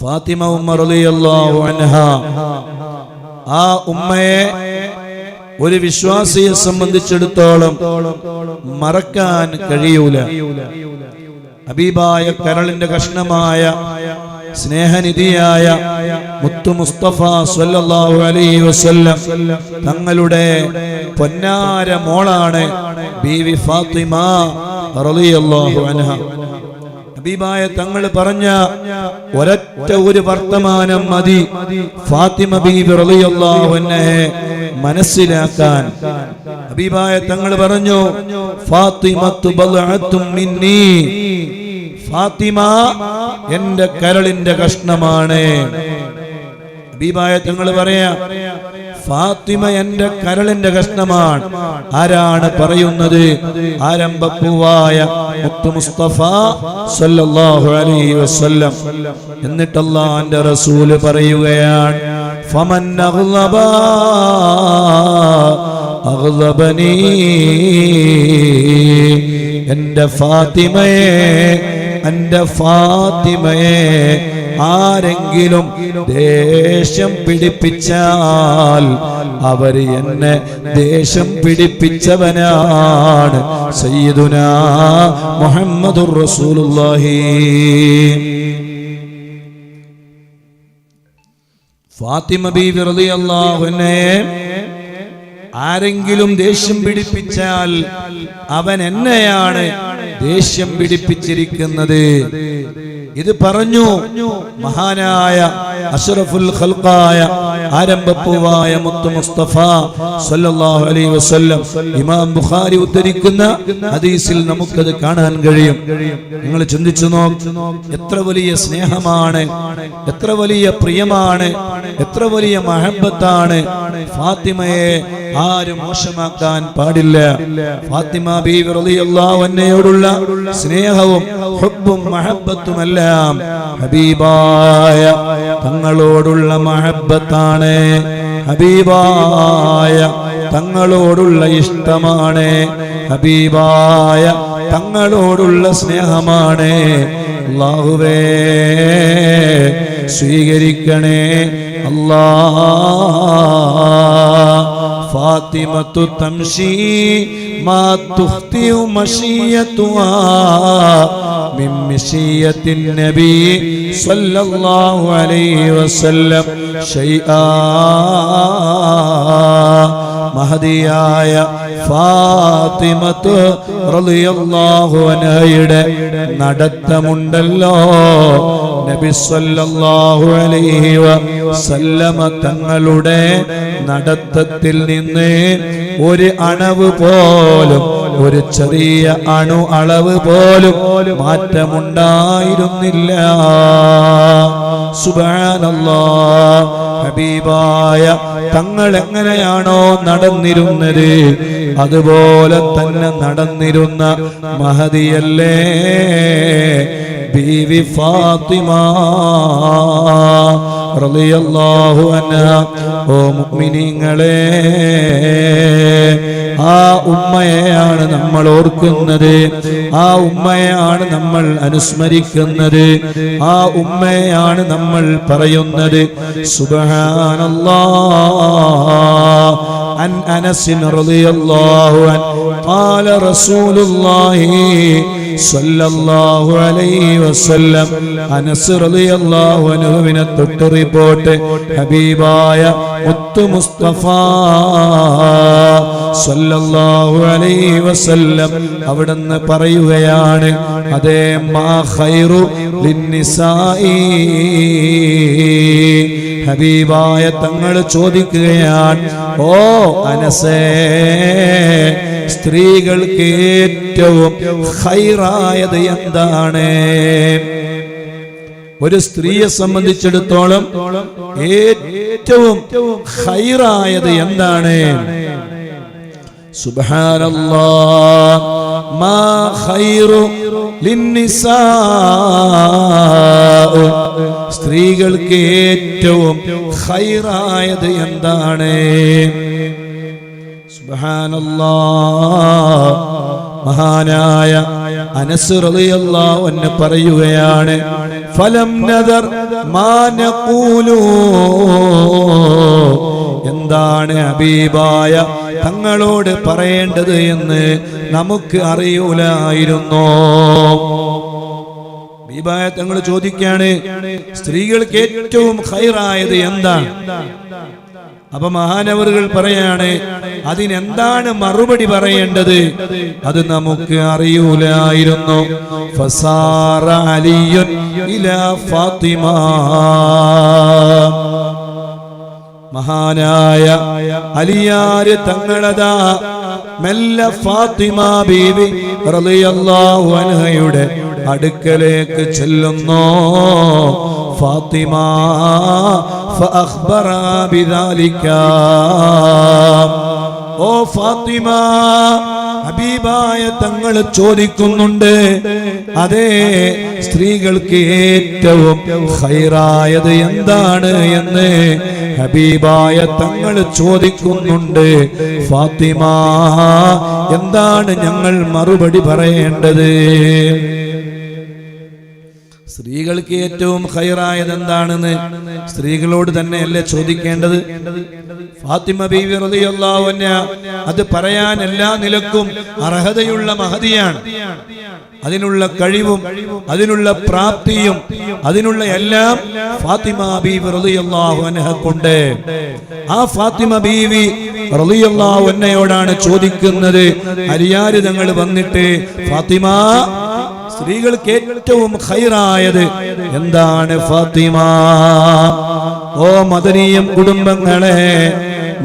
ഫാത്തിമ അൻഹ. ആ ഉമ്മയെ ഒരു വിശ്വാസിയെ സംബന്ധിച്ചിടത്തോളം മറക്കാൻ കഴിയൂല. അബീബായ കരളിന്റെ കഷ്ണമായ സ്നേഹനിധിയായ മുത്തു മുസ്തഫ സല്ലല്ലാഹു അലൈഹി വസല്ലം തങ്ങളുടെ പൊന്നാര മോളാണ് ബീവി ഫാത്തിമ റളിയല്ലാഹു അൻഹ. ഹബീബായ തങ്ങൾ പറഞ്ഞ ഒരൊറ്റ ഒരു വർത്തമാനം മതി. ഫാത്തിമ ബീബി അൻഹ മനസ്സിലാക്കാൻ. ഹബീബായ തങ്ങൾ പറഞ്ഞു ഫാത്തിമത്തു ബൽഅത്തും മിന്നി. ഫാത്തിമ എന്റെ കരളിന്റെ കഷ്ണമാണ്. ഹബീബായ തങ്ങൾ പറയാ ഫാത്തിമ എന്റെ കരളിന്റെ കഷ്ണമാണ്. ആരാണ് പറയുന്നത്? ആരംഭപ്പൂവായ മുസ്തഫ സല്ലല്ലാഹു അലൈഹി വസല്ലം. എന്നിട്ട് റസൂൽ പറയുകയാണ് ഫമൻ എന്റെ ഫാത്തിമയെ എന്റെ ഫാത്തിമയെ ആരെങ്കിലും ദേഷ്യം പിടിപ്പിച്ചാൽ അവർ എന്നെ ദേഷ്യം പിടിപ്പിച്ചവനാണ് സയ്യിദുന മുഹമ്മദുർ റസൂലുള്ളാഹി. ഫാത്തിമ ബീവി റളിയല്ലാഹു അൻഹയെ ആരെങ്കിലും ദേഷ്യം പിടിപ്പിച്ചാൽ അവൻ എന്നെയാണ് ദേഷ്യം പിടിപ്പിച്ചിരിക്കുന്നത്. ഇത് പറഞ്ഞു മഹാനായ അഷറഫുൽ ഖൽഖായ ആരംഭപ്പൂവായ മുത്തു മുസ്തഫ സല്ലല്ലാഹു അലൈഹി വസല്ലം. ഇമാം ബുഖാരി ഉദ്ധരിക്കുന്ന ഹദീസിൽ നമുക്കത് കാണാൻ കഴിയും. നിങ്ങൾ ചിന്തിച്ചു നോക്ക് എത്ര വലിയ സ്നേഹമാണ് എത്ര വലിയ പ്രിയമാണ് എത്ര വലിയ മഹബത്താണ് ഫാത്തിമയെ ആരും മോശമാക്കാൻ പാടില്ല. ഫാത്തിമ ബീവി റളിയല്ലാഹു അൻഹയോടുള്ള സ്നേഹവും ഹുബ്ബും മഹബത്തുമെല്ലാം ഹബീബായ തങ്ങളോടുള്ള മഹബത്താണ് ഹബീബായ തങ്ങളോടുള്ള ഇഷ്ടമാണ്. ഹബീബായ തങ്ങളോടുള്ള സ്നേഹമാണ്. അല്ലാഹുവേ സ്വീകരിക്കണേ. അല്ലാ ഫാത്തിമത്തു തംശി മാ തുഖ്തിഉ മശിയതുഹാ നബി സല്ലല്ലാഹു അലൈഹി വസല്ലം ഷൈആ. മഹദിയായ ഫാത്തിമത്ത് റളിയല്ലാഹു അൻഹയുടെ നടത്തമുണ്ടല്ലോ. നബി സല്ലല്ലാഹു അലൈഹി വസല്ലമ തങ്ങളുടെ നടത്തത്തിൽ നിന്ന് ഒരു അണവ് പോലും ഒരു ചെറിയ അണു അളവ് പോലും മാറ്റമുണ്ടായിരുന്നില്ല. ഹബീബായ തങ്ങൾ എങ്ങനെയാണോ നടന്നിരുന്നത്? അതുപോലെ തന്നെ നടന്നിരുന്ന മഹതിയല്ലേ ബീവി ഫാത്തിമ റളിയല്ലാഹു അൻഹ ഓ മുഅ്മിനീങ്ങളെ ആ ഉമ്മയെയാണ് നമ്മൾ ഓർക്കുന്നത് ആ ഉമ്മയെയാണ് നമ്മൾ അനുസ്മരിക്കുന്നത് ആ ഉമ്മയെയാണ് നമ്മൾ പറയുന്നത് സുബ്ഹാനല്ലാ عن انس رضي الله عنه قال رسول الله صلى الله عليه വസല്ലം അനസ് റളിയല്ലാഹു അൻഹുവിനെ തൊട്ട് റിപ്പോർട്ട്. ഹബീബായ മുത്തു മുസ്തഫ സല്ലല്ലാഹു അലൈഹി വസല്ലം അവിടുന്ന് പറയുകയാണ് അതേ മാ ഖൈറു ലിന്നിസായി ഹബീബായ തങ്ങൾ ചോദിക്കുകയാണ് ഓ അനസേ സ്ത്രീകൾക്ക് ഏറ്റവും ഹൈറായത് എന്താണ്? ഒരു സ്ത്രീയെ സംബന്ധിച്ചിടത്തോളം ഏറ്റവും ഹൈറായത് എന്താണ്? സുബ്ഹാനല്ലാ മാ ഖൈറു للنساء. സ്ത്രീകൾക്ക് ഏറ്റവും ഖൈറായത് എന്താണ്? സുബ്ഹാനല്ലാഹ് മഹാനായ അനസ് പറയുകയാണ് ഫലം നദർ എന്താണ് ഹബീബായ തങ്ങളോട് പറയേണ്ടത് എന്ന് നമുക്ക് അറിയൂലായിരുന്നു. ഹബീബായ തങ്ങൾ ചോദിക്കാണ് സ്ത്രീകൾക്ക് ഏറ്റവും ഹൈറായത് എന്താണ് അപ്പൊ മഹാനവറുകൾ പറയാണ് അതിനെന്താണ് മറുപടി പറയേണ്ടത്? അത് നമുക്ക് അറിയൂലായിരുന്നു. അലിയുൻ ഫാത്തിമ. മഹാനായ അലിയാര് തങ്ങളതാ മെല്ല ഫാത്തിമ ബീവി റളിയല്ലാഹു അൻഹയുടെ അടുക്കലേക്ക് ചെല്ലുന്നു. ഫാത്തിമ ഫഅഖ്ബറ ബിദാലിക. ഓ ഫാത്തിമ ഹബീബായ തങ്ങൾ ചോദിക്കുന്നുണ്ട്. അതെ സ്ത്രീകൾക്ക് ഏറ്റവും ഹൈറായത് എന്താണ് എന്ന് ഹബീബായ തങ്ങൾ ചോദിക്കുന്നുണ്ട്. ഫാത്തിമ എന്താണ് ഞങ്ങൾ മറുപടി പറയേണ്ടത്? സ്ത്രീകൾക്ക് ഏറ്റവും ഹൈറായത് എന്താണെന്ന് സ്ത്രീകളോട് തന്നെയല്ലേ ചോദിക്കേണ്ടത്? ഫാത്തിമ ബീവി അത് പറയാൻ എല്ലാ നിലക്കും അർഹതയുള്ള മഹതിയാണ്. അതിനുള്ള കഴിവും അതിനുള്ള പ്രാപ്തിയും അതിനുള്ള എല്ലാം ഫാത്തിമ ബീവി റളിയല്ലാഹു ആ ഫാത്തിമ ബീവി റളിയല്ലാഹു അൻഹയോടാണ് ചോദിക്കുന്നത് അരിയാര് തങ്ങൾ വന്നിട്ട് ഫാത്തിമ സ്ത്രീകൾക്ക് ഏറ്റവും ഹൈറായത് എന്താണ് ഫാത്തിമ? ഓ മദനീയം കുടുംബങ്ങളെ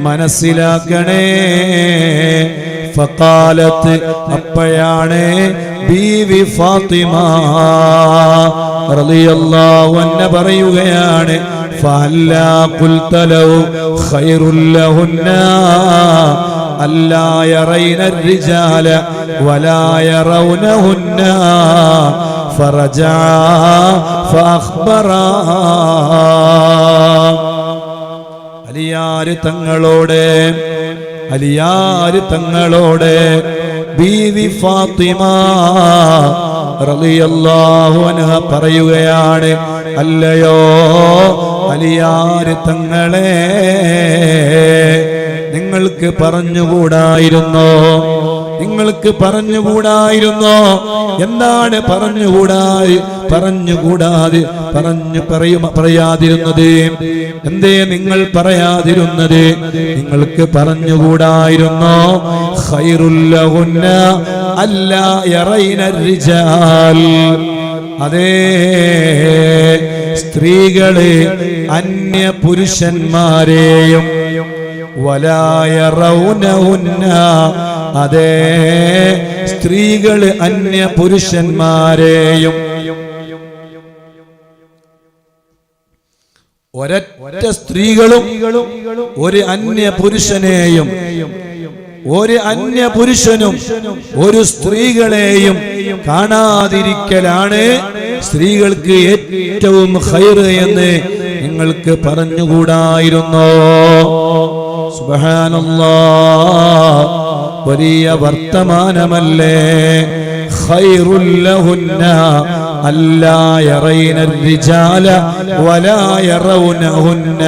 മനസ്സിലാക്കണേ. ഫക്കാലത്ത് അപ്പോഴാണ് ബീവി ഫാത്തിമ റളിയല്ലാഹു അൻഹ പറയുകയാണ് ഫല്ലാ ഖുൽതലഹു ഖൈറുൽ ലഹുന്ന. ألا يرين الرجال ولا يرونهن فرجعا فأخبرا അലിയാര് തങ്ങളോട് അലിയാര് തങ്ങളോട് ബീവി ഫാത്തിമ റളിയല്ലാഹു അൻഹ പറയുകയാണ് അല്ലയോ അലിയാര് തങ്ങളെ നിങ്ങൾക്ക് പറഞ്ഞുകൂടായിരുന്നോ? നിങ്ങൾക്ക് പറഞ്ഞുകൂടായിരുന്നോ? എന്താണ് പറഞ്ഞുകൂടായി? പറഞ്ഞുകൂടാതെ പറഞ്ഞു പറയും പറയാതിരുന്നത്. എന്തേ നിങ്ങൾ പറയാതിരുന്നത്? നിങ്ങൾക്ക് പറഞ്ഞുകൂടായിരുന്നോ? ഖൈറുല്ലഹുന്ന അല്ലാ അതേ സ്ത്രീകളെ അന്യ പുരുഷന്മാരെയും വലായ റൗനഹുന്ന അതേ സ്ത്രീകൾ അന്യ പുരുഷന്മാരെയും ഒരൊറ്റ സ്ത്രീകളും ഒരു അന്യ പുരുഷനെയും ഒരു അന്യ പുരുഷനും ഒരു സ്ത്രീകളെയും കാണാതിരിക്കലാണ് സ്ത്രീകൾക്ക് ഏറ്റവും ഹൈറ് എന്ന് നിങ്ങൾക്ക് പറഞ്ഞുകൂടായിരുന്നോ? സുബ്ഹാനല്ലാ വലിയ വർത്തമാനമല്ലേ ഖൈറുല്ലഹുന്ന അല്ലാ യറൈന الرجال ولا يرونهن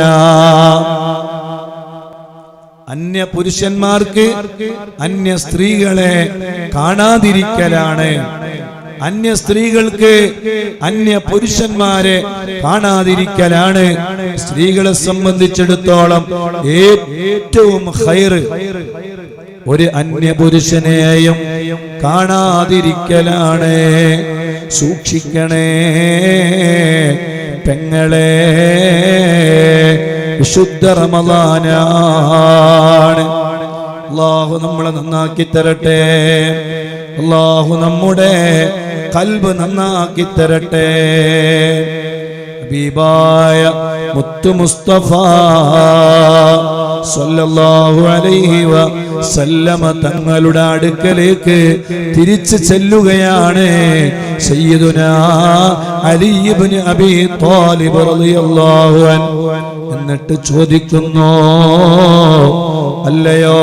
അന്യ പുരുഷന്മാർക്ക് അന്യ സ്ത്രീകളെ കാണാതിരിക്കലാണ് അന്യ സ്ത്രീകൾക്ക് അന്യ പുരുഷന്മാരെ കാണാതിരിക്കലാണ്. സ്ത്രീകളെ സംബന്ധിച്ചിടത്തോളം ഏറ്റവും ഹൈറ് ഒരു അന്യ പുരുഷനെയും കാണാതിരിക്കലാണ്. സൂക്ഷിക്കണേ പെങ്ങളെ വിശുദ്ധ റമദാനാണ്. അള്ളാഹു നമ്മളെ നന്നാക്കി തരട്ടെ. അള്ളാഹു നമ്മുടെ കൽബ് നന്നാക്കി തരട്ടെ. ഹബീബായ മുത്തു മുസ്തഫ സല്ലല്ലാഹു അലൈഹി തങ്ങളുടെ അടുക്കലേക്ക് തിരിച്ചു ചെല്ലുകയാണ് സയ്യിദുനാ അലി ഇബ്നു അബീ ത്വാലിബ് റളിയല്ലാഹു എന്നിട്ട് ചോദിക്കുന്നു അല്ലയോ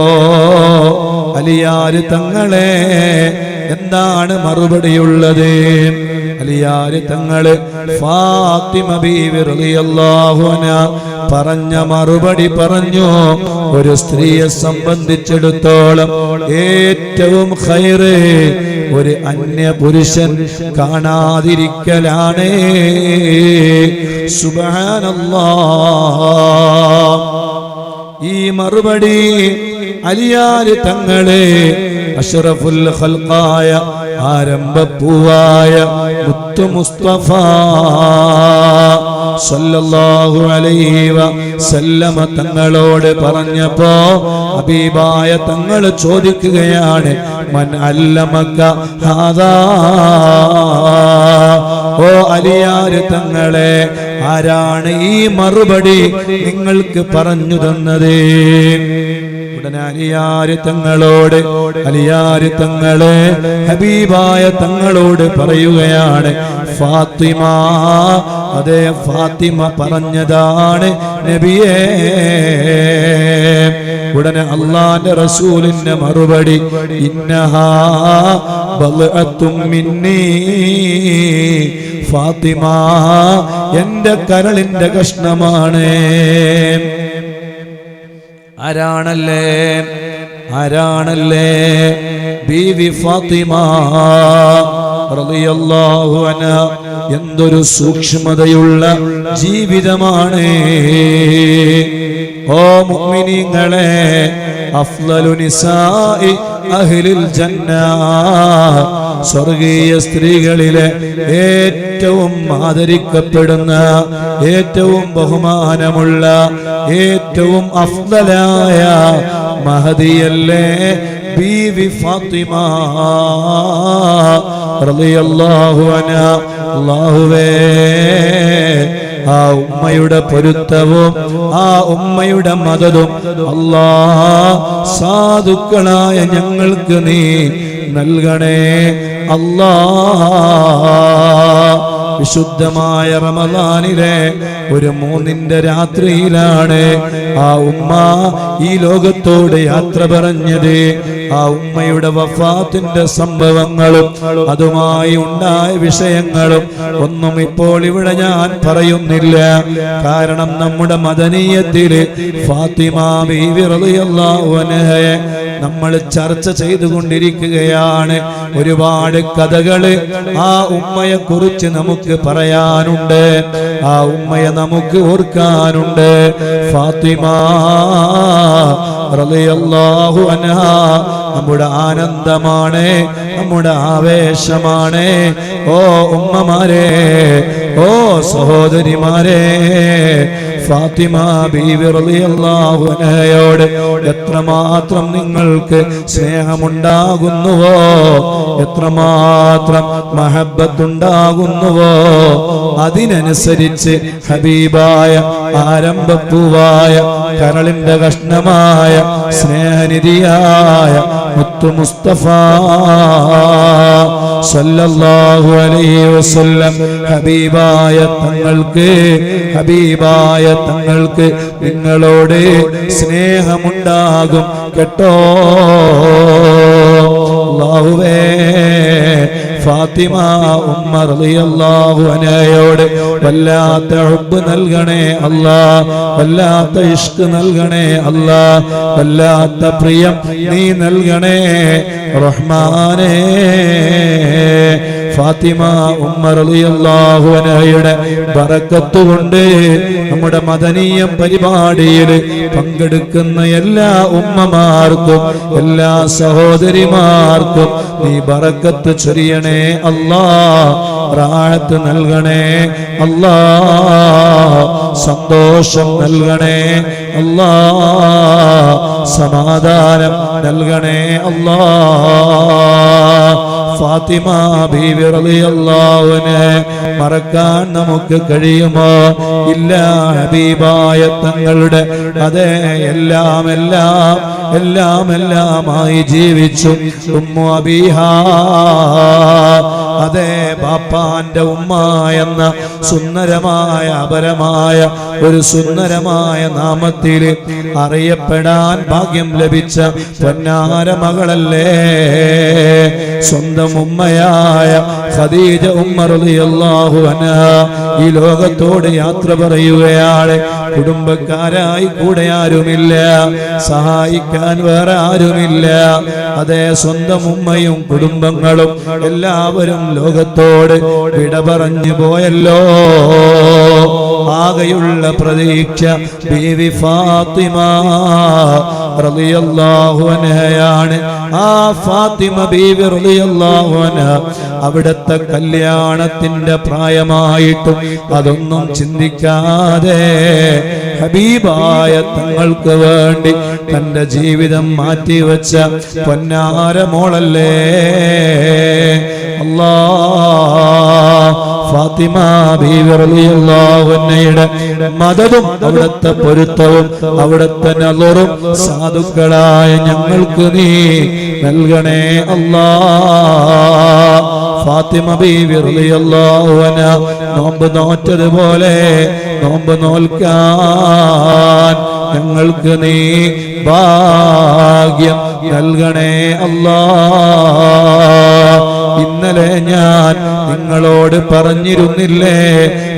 അലിയാര് തങ്ങളെ എന്താണ് മറുപടിയുള്ളത്? അലിയാരി ഫാത്തിമ പറഞ്ഞ മറുപടി പറഞ്ഞു. ഒരു സ്ത്രീയെ സംബന്ധിച്ചിടത്തോളം ഏറ്റവും ഒരു അന്യ പുരുഷൻ കാണാതിരിക്കലാണ് ഈ മറുപടി അലിയാൽ തങ്ങളെ അഷറഫുൽ ഖൽഖായ ആരംഭപ്പൂവായ മുത്തു മുസ്തഫ സല്ലല്ലാഹു അലൈഹി വസല്ലമ തങ്ങളോട് പറഞ്ഞപ്പോ ഹബീബായ തങ്ങൾ ചോദിക്കുകയാണ് മൻ അല്ലമക്ക ഹാദാ? ഓ അലിയാര് തങ്ങളെ ആരാണ് ഈ മറുപടി നിങ്ങൾക്ക് പറഞ്ഞു തന്നത്? ഉടനെ അലിയാര് തങ്ങളോട് അലിയാര് തങ്ങളെ ഹബീബായ തങ്ങളോട് പറയുകയാണ് ഫാത്തിമ അതെ ഫാത്തിമ പറഞ്ഞതാണ് നബിയേ. ഉടനെ അള്ളാന്റെ റസൂലിന്റെ മറുപടി ഇന്നഹാ മിന്നീ. ഫാത്തിമ എന്റെ കരളിന്റെ കഷ്ണമാണ്. ആരാണല്ലേ? ആരാണല്ലേ? ബീവി ഫാത്തിമ റളിയല്ലാഹു അൻഹ. എന്തൊരു സൂക്ഷ്മതയുള്ള ജീവിതമാണ്. ഓ മുഅ്മിനീങ്ങളെ അഫ്ലലു നിസാഇ അഹ്ലിൽ ജന്ന. സ്വർഗീയ സ്ത്രീകളിലെ ഏറ്റവും ആദരിക്കപ്പെടുന്ന ഏറ്റവും ബഹുമാനമുള്ള ഏറ്റവും അഫ്ദലായ മഹദിയല്ലേ? ബീവി ഫാത്തിമ റളിയല്ലാഹു അൻഹ. അല്ലാഹുവേ ആ ഉമ്മയുടെ പൊരുത്തവും ആ ഉമ്മയുടെ മതതും അല്ലാ സാധുക്കളായ ഞങ്ങൾക്ക് നീ നൽകണേ. വിശുദ്ധമായ റമദാനിലെ ഒരു മൂന്നിന്റെ രാത്രിയിലാണ് ആ ഉമ്മ ഈ ലോകത്തോട് യാത്ര പറഞ്ഞത്. ആ ഉമ്മയുടെ വഫാത്തിന്റെ സംഭവങ്ങളും അതുമായി ഉണ്ടായ വിഷയങ്ങളും ഒന്നും ഇപ്പോൾ ഇവിടെ ഞാൻ പറയുന്നില്ല. കാരണം നമ്മുടെ മദനീയത്തിൽ ഫാത്തിമ നമ്മൾ ചർച്ച ചെയ്തുകൊണ്ടിരിക്കുകയാണ്. ഒരുപാട് കഥകൾ ആ ഉമ്മയെ കുറിച്ച് നമുക്ക് പറയാനുണ്ട്. ആ ഉമ്മയെ നമുക്ക് ഓർക്കാനുണ്ട്. ഫാത്തിമ റളിയല്ലാഹു നമ്മുടെ ആനന്ദമാണ് നമ്മുടെ ആവേശമാണ്. ഓ ഉമ്മമാരെ ഓ സഹോദരിമാരെ ഫാത്തിമ ബീവി റളിയല്ലാഹു അൻഹയോട് എത്രമാത്രം നിങ്ങൾക്ക് സ്നേഹമുണ്ടാകുന്നുവോ എത്രമാത്രം മഹബത്തുണ്ടാകുന്നുവോ അതിനനുസരിച്ച് ഹബീബായ ആരംഭപ്പൂവായ കരളിന്റെ കഷ്ണമായ സ്നേഹനിധിയായ മുത്തു മുസ്തഫ സല്ലല്ലാഹു അലൈഹി വസല്ലം ഹബീബായ തങ്ങൾക്ക് ഹബീബായ തങ്ങൾക്ക് നിങ്ങളോട് സ്നേഹമുണ്ടാകും കേട്ടോ. അല്ലാഹുവേ. ഫാത്തിമ ഉമ്മ റളിയല്ലാഹു അൻഹയോട് വല്ലാത്ത ഹുബ് നൽകണേ അല്ലാ വല്ലാത്ത ഇഷ്ക് നൽകണേ അല്ലാ വല്ലാത്ത പ്രിയം നീ നൽകണേ റഹ്മാനേ. ഫാത്തിമ ഉമ്മ റളിയല്ലാഹു അൻഹയുടെ ബറക്കത്ത് കൊണ്ട് നമ്മുടെ മദനീയ പരിപാടിയിൽ പങ്കെടുക്കുന്ന എല്ലാ ഉമ്മമാർക്കും എല്ലാ സഹോദരിമാർക്കും നീ ബറക്കത്ത് ചൊരിയണേ അല്ലാ റാഴത്ത് നൽകണേ അല്ലാ സന്തോഷം നൽകണേ അല്ലാ സമാധാനം നൽകണേ അല്ലാ. ഫാത്തിമ ബീവി റളിയല്ലാഹുവിനെ മറക്കാൻ നമുക്ക് കഴിയുമോ? ഇല്ല ഹബീബായ തങ്ങളുടെ അതെ എല്ലാം എല്ലാം എല്ലാം എല്ലാമായി ജീവിച്ചു. ഉമ്മു അബീഹ. അതേ ബാപ്പാന്റെ ഉമ്മ എന്ന സുന്ദരമായ അപരമായ ഒരു സുന്ദരമായ നാമത്തിൽ അറിയപ്പെടാൻ ഭാഗ്യം ലഭിച്ച പൊന്നാര മകളല്ലേ? സ്വന്തം ഉമ്മയായ ഖദീജ ഉമ്മർ റളിയല്ലാഹു അൻഹ ഈ ലോകത്തോട് യാത്ര പറയുകയാണ് കുടുംബക്കാരായി കൂടെ ആരുമില്ല സഹായിക്കാൻ വേറെ ആരുമില്ല. അതേ സ്വന്തം ഉമ്മയും കുടുംബങ്ങളും എല്ലാവരും ലോകത്തോട് വിട പറഞ്ഞു പോയല്ലോ. ആകെയുള്ള പ്രതീക്ഷ ബീവി ഫാത്തിമ റളിയല്ലാഹു അൻഹയാണ്. ആ ഫാത്തിമ ബീവി റളിയല്ലാഹു അൻഹ അവിടുത്തെ കല്യാണത്തിന്റെ പ്രായമായിട്ടും അതൊന്നും ചിന്തിക്കാതെ ഹബീബായ തങ്ങൾക്ക് വേണ്ടി തന്റെ ജീവിതം മാറ്റിവെച്ച പൊന്നാര മോളല്ലേ? അല്ലാ ഫാത്തിമ ബീവി റളിയല്ലാഹു അൻഹയുടെ മതവും അവിടുത്തെ പൊരുത്തവും അവിടുത്തെ നളറും സാധുക്കളായ ഞങ്ങൾക്ക് നീ നൽകണേ അല്ലാ. ഫാത്തിമ ബീവി നോമ്പ് നോറ്റതുപോലെ നോമ്പ് നോൽക്കാൻ ഞങ്ങൾക്ക് നീ ഭാഗ്യം നൽകണേ അല്ലാ. ഇന്നലെ ഞാൻ നിങ്ങളോട് പറഞ്ഞിരുന്നില്ലേ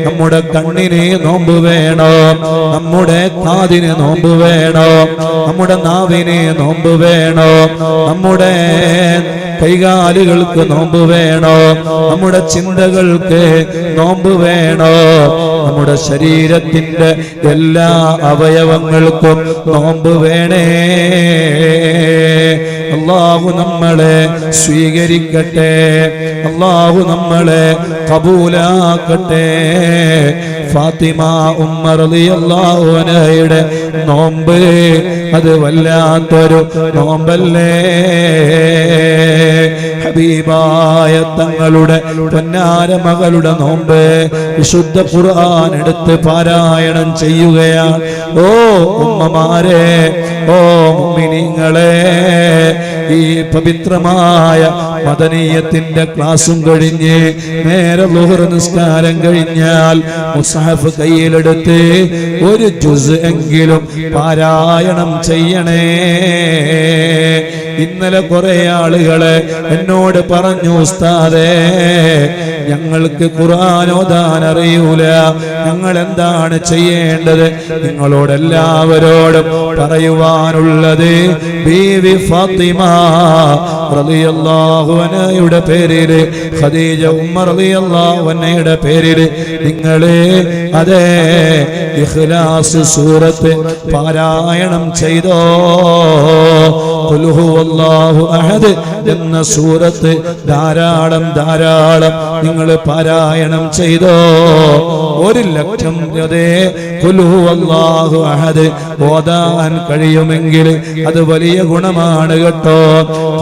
നമ്മുടെ കണ്ണിന് നോമ്പ് വേണം നമ്മുടെ കാതിന് നോമ്പ് വേണം നമ്മുടെ നാവിന് നോമ്പ് വേണം നമ്മുടെ കൈകാലുകൾക്ക് നോമ്പ് വേണോ? നമ്മുടെ ചിന്തകൾക്ക് നോമ്പ് വേണോ? നമ്മുടെ ശരീരത്തിന്റെ എല്ലാ അവയവങ്ങൾക്കും നോമ്പ് വേണേ. അള്ളാഹു നമ്മളെ സ്വീകരിക്കട്ടെ. അള്ളാഹു നമ്മളെ കബൂലാക്കട്ടെ. ഫാത്തിമ ഉമ്മർ അൻഹയുടെ നോമ്പ്. അത് വല്ലാത്തൊരു നോമ്പല്ലേ? ഹബീബായ തങ്ങളുടെ പൊന്നാര മകളുടെ നോമ്പ്. വിശുദ്ധ ഖുർആൻ എടുത്ത് പാരായണം ചെയ്യുകയാണ്. ഓ ഉമ്മമാരെ ഓ മുഅ്മിനീങ്ങളെ ഈ പവിത്രമായ മദനീയത്തിന്റെ ക്ലാസും കഴിഞ്ഞ് നേരെ ലുഹർ നിസ്കാരം കഴിഞ്ഞാൽ മുസാഫ് കയ്യിലെടുത്ത് ഒരു ജുസ് എങ്കിലും പാരായണം ചെയ്യണേ. ഇന്നലെ കുറെ ആളുകൾ എന്നോട് പറഞ്ഞു ഉസ്താദേ ഞങ്ങൾക്ക് ഖുർആൻ ഓതാൻ അറിയൂല. ഞങ്ങൾ എന്താണ് ചെയ്യേണ്ടത്? നിങ്ങളോട് എല്ലാവരോടും പറയുവാനുള്ളത് ബീവി ഫാത്തിമ റളിയല്ലാഹു അൻഹയുടെ പേരിൽ ഖദീജ ഉമ്മർ റളിയല്ലാഹു അൻഹയുടെ പേരിൽ നിങ്ങളെ അതേ ഇഖ്ലാസ് സൂറത്ത് പാരായണം ചെയ്തോ. ഖുൽ അഹദ് എന്ന സൂറത്ത് ധാരാളം ധാരാളം നിങ്ങൾ പാരായണം ചെയ്തോ. ഒരു ലക്ഷം അതേ ഖുൽ ഹുവല്ലാഹു അഹദ് ഓതാൻ കഴിയുമെങ്കിൽ അത് വലിയ ഗുണമാണ് കേട്ടോ.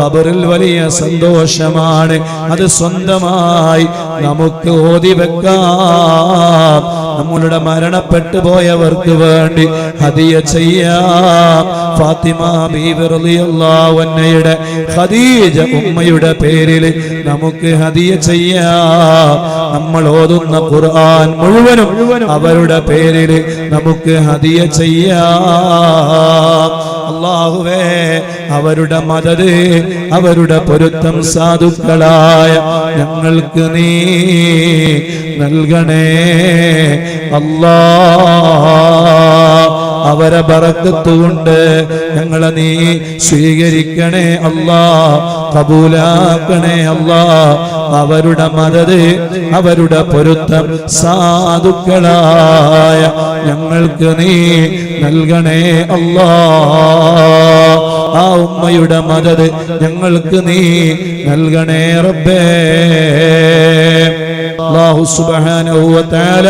ഖബറിൽ വലിയ സന്തോഷമാണ്. അത് സ്വന്തമായി നമുക്ക് ഓതി വെക്കാം. നമ്മളുടെ മരണപ്പെട്ടു പോയവർക്ക് വേണ്ടി ഹദിയ ചെയ്യാം. ഫാത്തിമ ബീവി റളിയല്ലാഹു അൻഹയുടെ ഖദീജ ഉമ്മയുടെ പേരിൽ നമുക്ക് ഹദിയ ചെയ്യാം. നമ്മൾ ഓതുന്ന ഖുർആൻ മുഴുവനും അവരുടെ പേരിൽ നമുക്ക് ഹദിയ ചെയ്യാം. അള്ളാഹുവേ അവരുടെ മദത് അവരുടെ പൊരുത്തം സാധുക്കളായ ഞങ്ങൾക്ക് നീ നൽകണേ. അല്ലാ അവരെ പറക്കത്തുകൊണ്ട് ഞങ്ങളെ നീ സ്വീകരിക്കണേ. അല്ലാ കബൂലാക്കണേ. അല്ലാ അവരുടെ മതത് അവരുടെ പൊരുത്തം സാധുക്കളായ ഞങ്ങൾക്ക് നീ നൽകണേ അല്ലാ. ആ ഉമ്മയുടെ മതത് ഞങ്ങൾക്ക് നീ നൽകണേ റബ്ബേ. വ തആല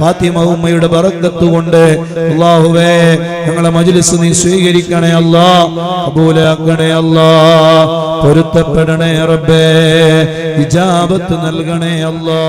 ഫാത്തിമ ഉമ്മയുടെ ബറക്കത്ത് കൊണ്ട് അള്ളാഹുവേ ഞങ്ങളെ മജ്ലിസ് നീ സ്വീകരിക്കണേ അല്ലാ കബൂലാക്കണേ അല്ലാ പൊരുത്തപ്പെടണേ റബ്ബേ ഇജാബത്ത് നൽകണേ അല്ലാ.